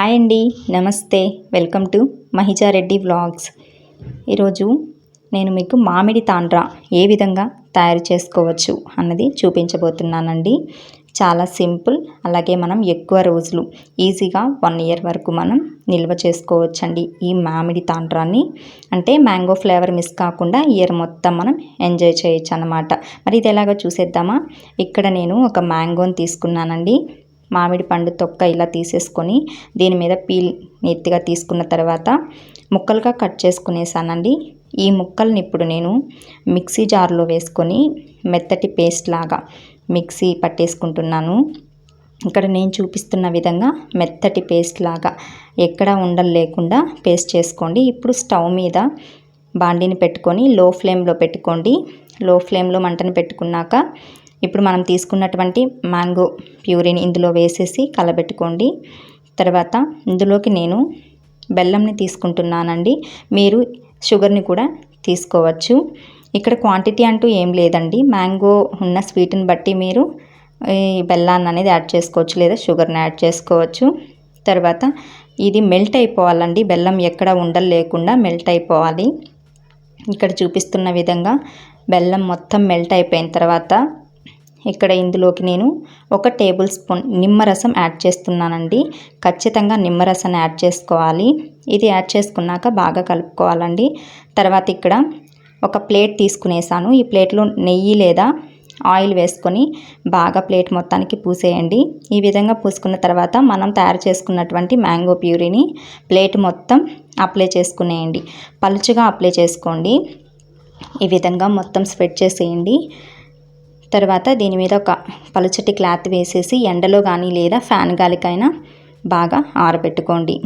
Hi అండి నమస్తే. Welcome to Mahijareddy vlogs. ఈరోజు నేను మీకు మామిడి తాండ్రా ఏ విధంగా తయారు చేసుకోవచ్చు అన్నది చూపించబోతున్నానండి. చాలా సింపుల్ అలాగే మనం ఎక్కువ రోజులు ఈజీగా వన్ ఇయర్ వరకు మనం నిల్వ చేసుకోవచ్చండి ఈ మామిడి తాండ్రాన్ని అంటే మ్యాంగో ఫ్లేవర్ మిస్ కాకుండా ఇయర్ మొత్తం మనం ఎంజాయ్ చేయొచ్చు అనమాట మరి ఇది ఎలాగో చూసేద్దామా? ఇక్కడ నేను ఒక మ్యాంగోని తీసుకున్నానండి. మామిడి పండు తొక్క ఇలా తీసేసుకొని దీని మీద పీల్ నెత్తిగా తీసుకున్న తర్వాత ముక్కలుగా కట్ చేసుకునేసానండి. ఈ ముక్కల్ని ఇప్పుడు నేను మిక్సీ జార్లో వేసుకొని మెత్తటి పేస్ట్ లాగా మిక్సీ పట్టేసుకుంటున్నాను. ఇక్కడ నేను చూపిస్తున్న విధంగా మెత్తటి పేస్ట్ లాగా ఎక్కడ ఉండలు లేకుండా పేస్ట్ చేసుకోండి. ఇప్పుడు స్టవ్ మీద బాండిని పెట్టుకొని లో ఫ్లేమ్లో పెట్టుకోండి. లో ఫ్లేమ్లో మంటను పెట్టుకున్నాక ఇప్పుడు మనం తీసుకున్నటువంటి మ్యాంగో ప్యూరీని ఇందులో వేసేసి కలబెట్టుకోండి. తర్వాత ఇందులోకి నేను బెల్లంని తీసుకుంటున్నానండి. మీరు షుగర్ని కూడా తీసుకోవచ్చు. ఇక్కడ క్వాంటిటీ అంటూ ఏం లేదండి. మ్యాంగో ఉన్న స్వీట్ని బట్టి మీరు ఈ బెల్లాన్ని అనేది యాడ్ చేసుకోవచ్చు లేదా షుగర్ని యాడ్ చేసుకోవచ్చు. తర్వాత ఇది మెల్ట్ అయిపోవాలండి. బెల్లం ఎక్కడ ఉండలు లేకుండా మెల్ట్ అయిపోవాలి. ఇక్కడ చూపిస్తున్న విధంగా బెల్లం మొత్తం మెల్ట్ అయిపోయిన తర్వాత ఇక్కడ ఇందులోకి నేను ఒక టేబుల్ స్పూన్ నిమ్మరసం యాడ్ చేస్తున్నానండి. ఖచ్చితంగా నిమ్మరసం యాడ్ చేసుకోవాలి. ఇది యాడ్ చేసుకున్నాక బాగా కలుపుకోవాలండి. తర్వాత ఇక్కడ ఒక ప్లేట్ తీసుకునేసాను. ఈ ప్లేట్లో నెయ్యి లేదా ఆయిల్ వేసుకొని బాగా ప్లేట్ మొత్తానికి పూసేయండి. ఈ విధంగా పూసుకున్న తర్వాత మనం తయారు చేసుకున్నటువంటి మ్యాంగో ప్యూరీని ప్లేట్ మొత్తం అప్లై చేసుకునేయండి. పలుచుగా అప్లై చేసుకోండి. ఈ విధంగా మొత్తం స్ప్రెడ్ చేసేయండి. తర్వాత దీని మీద ఒక పలుచటి క్లాత్ వేసేసి ఎండలో కానీ లేదా ఫ్యాన్ గాలికైనా బాగా ఆరబెట్టుకోండి.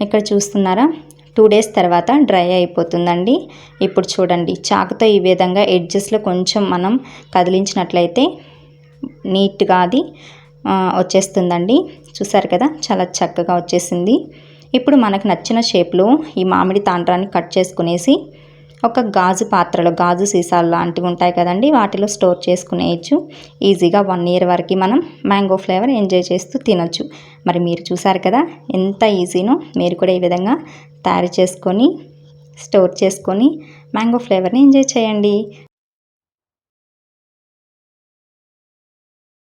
ఇక్కడ చూస్తున్నారా? టూ డేస్ తర్వాత డ్రై అయిపోతుందండి. ఇప్పుడు చూడండి చాకుతో ఈ విధంగా ఎడ్జెస్లో కొంచెం మనం కదిలించినట్లయితే నీట్గా అది వచ్చేస్తుందండి. చూసారు కదా చాలా చక్కగా వచ్చేసింది. ఇప్పుడు మనకు నచ్చిన షేప్లో ఈ మామిడి తాండ్రాన్ని కట్ చేసుకునేసి ఒక గాజు పాత్రలో గాజు సీసాలు లాంటివి ఉంటాయి కదండి వాటిలో స్టోర్ చేసుకునేయచ్చు. ఈజీగా వన్ ఇయర్ వరకు మనం మ్యాంగో ఫ్లేవర్ ఎంజాయ్ చేస్తూ తినొచ్చు. మరి మీరు చూసారు కదా ఎంత ఈజీనో మీరు కూడా ఈ విధంగా తయారు చేసుకొని స్టోర్ చేసుకొని మ్యాంగో ఫ్లేవర్ని ఎంజాయ్ చేయండి.